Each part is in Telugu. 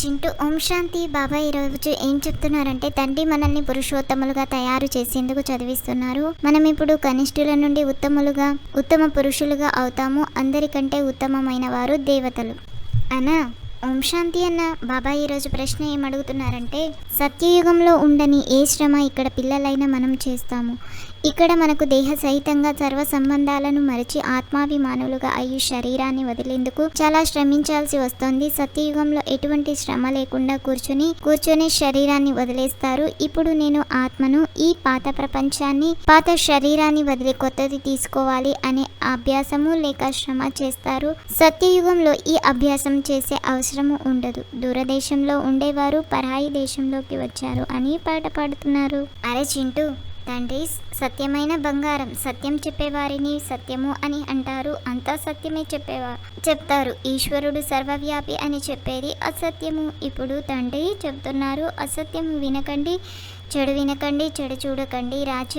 చింటూ ఓం శాంతి బాబా ఈరోజు ఏం చెప్తున్నారంటే తండ్రి మనల్ని పురుషోత్తములుగా తయారు చేసేందుకు చదివిస్తున్నారు. మనం ఇప్పుడు కనిష్ఠుల నుండి ఉత్తములుగా ఉత్తమ పురుషులుగా అవుతాము. అందరికంటే ఉత్తమమైన వారు దేవతలు. అనా ఓం శాంతి అన్న బాబా ఈరోజు ప్రశ్న ఏం అడుగుతున్నారంటే సత్యయుగంలో ఉండని ఏ శ్రమ ఇక్కడ పిల్లలైన మనం చేస్తాము. ఇక్కడ మనకు దేహ సహితంగా సర్వ సంబంధాలను మరచి ఆత్మాభిమానులుగా అయ్యి శరీరాన్ని వదిలేందుకు చాలా శ్రమించాల్సి వస్తుంది. సత్యయుగంలో ఎటువంటి శ్రమ లేకుండా కూర్చుని కూర్చొని శరీరాన్ని వదిలేస్తారు. ఇప్పుడు నేను ఆత్మను ఈ పాత ప్రపంచాన్ని పాత శరీరాన్ని వదిలి కొత్తది తీసుకోవాలి అనే అభ్యాసము లేక శ్రమ చేస్తారు. సత్యయుగంలో ఈ అభ్యాసం చేసే అవసరము ఉండదు. దూరదేశంలో ఉండేవారు పరాయి దేశంలోకి వచ్చారు అని పాట పాడుతున్నారు. అరే చింటూ తండ్రి సత్యమైన బంగారం సత్యం చెప్పేవారిని సత్యము అని అంటారు. అంతా సత్యమే చెప్పేవారు చెప్తారు. ఈశ్వరుడు సర్వవ్యాపి అని చెప్పేది అసత్యము. ఇప్పుడు తండ్రి చెప్తున్నారు అసత్యము వినకండి చెడు వినకండి చెడు చూడకండి. రాజ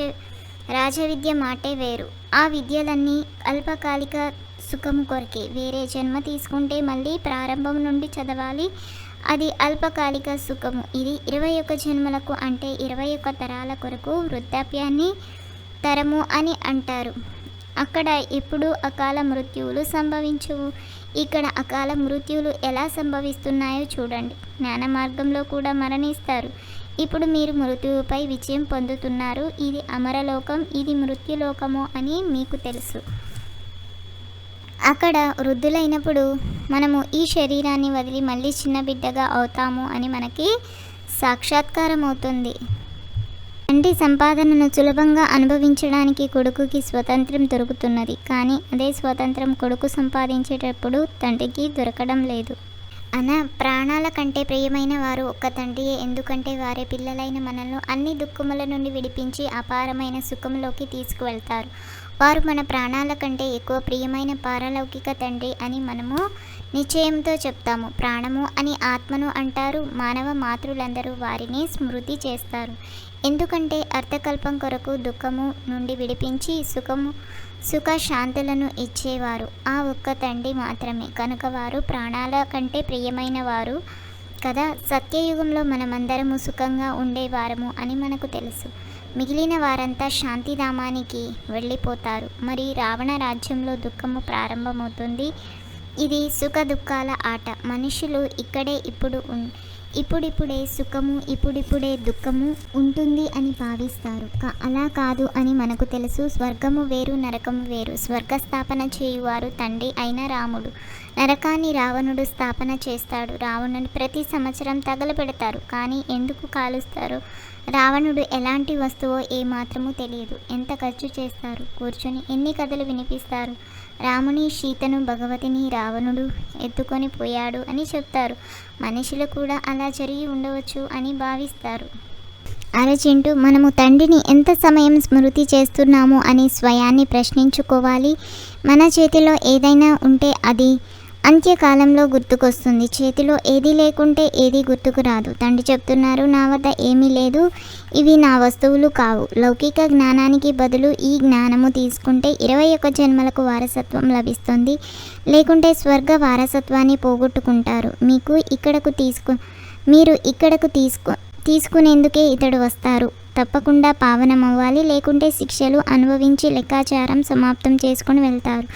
రాజవిద్య మాటే వేరు. ఆ విద్యలన్నీ అల్పకాలిక సుఖము కొరకే. వేరే జన్మ తీసుకుంటే మళ్ళీ ప్రారంభం నుండి చదవాలి. అది అల్పకాలిక సుఖము. ఇది ఇరవై ఒక్క జన్మలకు అంటే ఇరవై ఒక్క తరాల కొరకు వృద్ధాప్యాన్ని తరము అని అంటారు. అక్కడ ఎప్పుడు అకాల మృత్యువులు సంభవించవు. ఇక్కడ అకాల మృత్యువులు ఎలా సంభవిస్తున్నాయో చూడండి. జ్ఞాన మార్గంలో కూడా మరణిస్తారు. ఇప్పుడు మీరు మృత్యువుపై విజయం పొందుతున్నారు. ఇది అమరలోకం ఇది మృత్యులోకము అని మీకు తెలుసు. అక్కడ వృద్ధులైనప్పుడు మనము ఈ శరీరాన్ని వదిలి మళ్ళీ చిన్న బిడ్డగా అవుతాము అని మనకి సాక్షాత్కారం అవుతుంది. తండ్రి సంపాదనను సులభంగా అనుభవించడానికి కొడుకుకి స్వతంత్రం దొరుకుతున్నది. కానీ అదే స్వతంత్రం కొడుకు సంపాదించేటప్పుడు తండ్రికి దొరకడం లేదు. అన ప్రాణాల కంటే ప్రియమైన వారు ఒక్క తండ్రియే. ఎందుకంటే వారే పిల్లలైన మనల్ని అన్ని దుఃఖముల నుండి విడిపించి అపారమైన సుఖంలోకి తీసుకువెళ్తారు. వారు మన ప్రాణాల కంటే ఎక్కువ ప్రియమైన పారలౌకిక తండ్రి అని మనము నిశ్చయంతో చెప్తాము. ప్రాణము అని ఆత్మను అంటారు. మానవ మాతృలందరూ వారిని స్మృతి చేస్తారు. ఎందుకంటే అర్థకల్పం కొరకు దుఃఖము నుండి విడిపించి సుఖము సుఖ శాంతులను ఇచ్చేవారు. ఆ ఒక్క తండ్రి మాత్రమే. కనుక వారు ప్రాణాల కంటే ప్రియమైన వారు కదా సత్యయుగంలో మనమందరము సుఖంగా ఉండేవారము అని మనకు తెలుసు. మిగిలిన వారంతా శాంతిధామానికి వెళ్ళిపోతారు. మరి రావణ రాజ్యంలో దుఃఖము ప్రారంభమవుతుంది. ఇది సుఖ దుఃఖాల ఆట. మనుషులు ఇక్కడే ఇప్పుడు ఉన్ ఇప్పుడిప్పుడే సుఖము ఇప్పుడిప్పుడే దుఃఖము ఉంటుంది అని భావిస్తారు. కా- అలా కాదు అని మనకు తెలుసు. స్వర్గము వేరు నరకము వేరు. స్వర్గ స్థాపన చేయువారు తండ్రి అయిన రాముడు. నరకాన్ని రావణుడు స్థాపన చేస్తాడు. రావణుని ప్రతి సంవత్సరం తగలబెడతారు. కానీ ఎందుకు కాలుస్తారు? రావణుడు ఎలాంటి వస్తువో ఏమాత్రమూ తెలియదు. ఎంత ఖర్చు చేస్తారు? కూర్చొని ఎన్ని కథలు వినిపిస్తారు? రాముని సీతను భగవతిని రావణుడు ఎత్తుకొని పోయాడు అని చెప్తారు. మనుషులు కూడా అలా జరిగి ఉండవచ్చు అని భావిస్తారు. అరచింటూ మనము తండ్రిని ఎంత సమయం స్మృతి చేస్తున్నాము అని స్వయాన్ని ప్రశ్నించుకోవాలి. మన చేతిలో ఏదైనా ఉంటే అది అంత్యకాలంలో గుర్తుకొస్తుంది. చేతిలో ఏది లేకుంటే ఏది గుర్తుకు రాదు. తండ్రి చెప్తున్నారు నా వద్ద ఏమీ లేదు. ఇవి నా వస్తువులు కావు. లౌకిక జ్ఞానానికి బదులు ఈ జ్ఞానము తీసుకుంటే ఇరవై ఒక్క జన్మలకు వారసత్వం లభిస్తుంది. లేకుంటే స్వర్గ వారసత్వాన్ని పోగొట్టుకుంటారు. మీకు ఇక్కడకు తీసుకు మీరు ఇక్కడకు తీసుకు తీసుకునేందుకే ఇతడు వస్తారు. తప్పకుండా పావనం అవ్వాలి లేకుంటే శిక్షలు అనుభవించి లెక్కాచారం సమాప్తం చేసుకుని వెళ్తారు.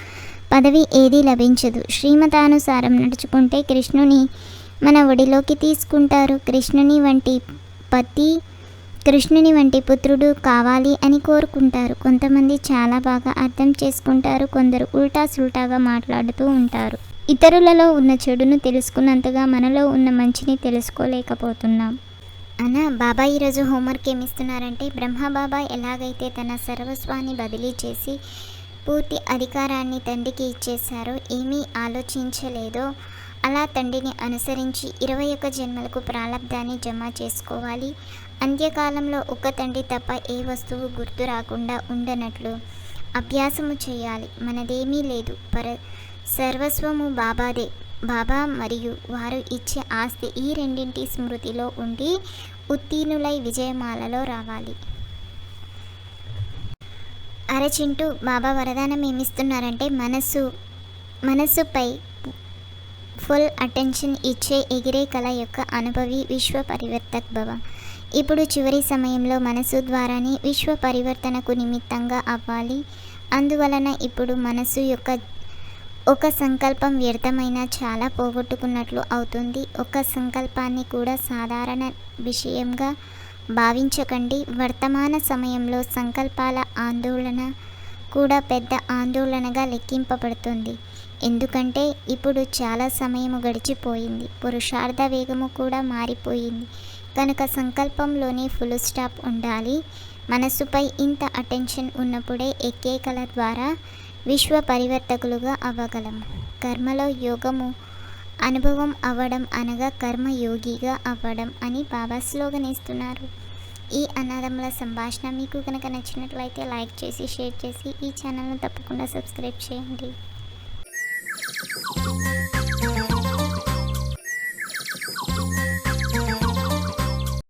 పదవి ఏదీ లభించదు. శ్రీమతానుసారం నడుచుకుంటే కృష్ణుని మన ఒడిలోకి తీసుకుంటారు. కృష్ణుని వంటి పతి కృష్ణుని వంటి పుత్రుడు కావాలి అని కోరుకుంటారు. కొంతమంది చాలా బాగా అర్థం చేసుకుంటారు. కొందరు ఉల్టా సుల్టాగా మాట్లాడుతూ ఉంటారు. ఇతరులలో ఉన్న చెడును తెలుసుకున్నంతగా మనలో ఉన్న మంచిని తెలుసుకోలేకపోతున్నాం. అన్న బాబా ఈరోజు హోంవర్క్ ఏమిస్తున్నారంటే ఇస్తున్నారంటే బాబా ఎలాగైతే తన సర్వస్వాన్ని బదిలీ చేసి పూర్తి అధికారాన్ని తండ్రికి ఇచ్చేశారో ఏమీ ఆలోచించలేదో అలా తండ్రిని అనుసరించి ఇరవై ఒక్క జన్మలకు ప్రారంధాన్ని జమ చేసుకోవాలి. అంత్యకాలంలో ఒక్క తండ్రి తప్ప ఏ వస్తువు గుర్తు రాకుండా ఉండనట్లు అభ్యాసము చేయాలి. మనదేమీ లేదు. పర సర్వస్వము బాబాదే. బాబా మరియు వారు ఇచ్చే ఆస్తి ఈ రెండింటి స్మృతిలో ఉండి ఉత్తీర్ణులై విజయమాలలో రావాలి. అరచింటూ బాబా వరదానం ఏమిస్తున్నారంటే మనస్సు మనస్సుపై ఫుల్ అటెన్షన్ ఇచ్చే ఎగిరే కళ యొక్క అనుభవి విశ్వ పరివర్తక్ భవ. ఇప్పుడు చివరి సమయంలో మనసు ద్వారానే విశ్వ పరివర్తనకు నిమిత్తంగా అవ్వాలి. అందువలన ఇప్పుడు మనసు యొక్క ఒక సంకల్పం వ్యర్థమైన చాలా పోగొట్టుకున్నట్లు అవుతుంది. ఒక సంకల్పాన్ని కూడా సాధారణ విషయంగా భావించకండి. వర్తమాన సమయంలో సంకల్పాల ఆందోళన కూడా పెద్ద ఆందోళనగా లెక్కింపబడుతుంది. ఎందుకంటే ఇప్పుడు చాలా సమయము గడిచిపోయింది. పురుషార్థ వేగము కూడా మారిపోయింది. కనుక సంకల్పంలోనే ఫుల్ స్టాప్ ఉండాలి. మనసుపై ఇంత అటెన్షన్ ఉన్నప్పుడే ఎక్కే ద్వారా విశ్వ పరివర్తకులుగా అవ్వగలం. కర్మలో యోగము అనుభవం అవ్వడం అనగా కర్మయోగిగా అవ్వడం అని బాబా స్లోగన్ ఇస్తున్నారు ఈ అన్నదమ్ముల సంభాషణ మీకు కనుక నచ్చినట్లయితే లైక్ చేసి షేర్ చేసి ఈ ఛానల్ను తప్పకుండా సబ్స్క్రైబ్ చేయండి.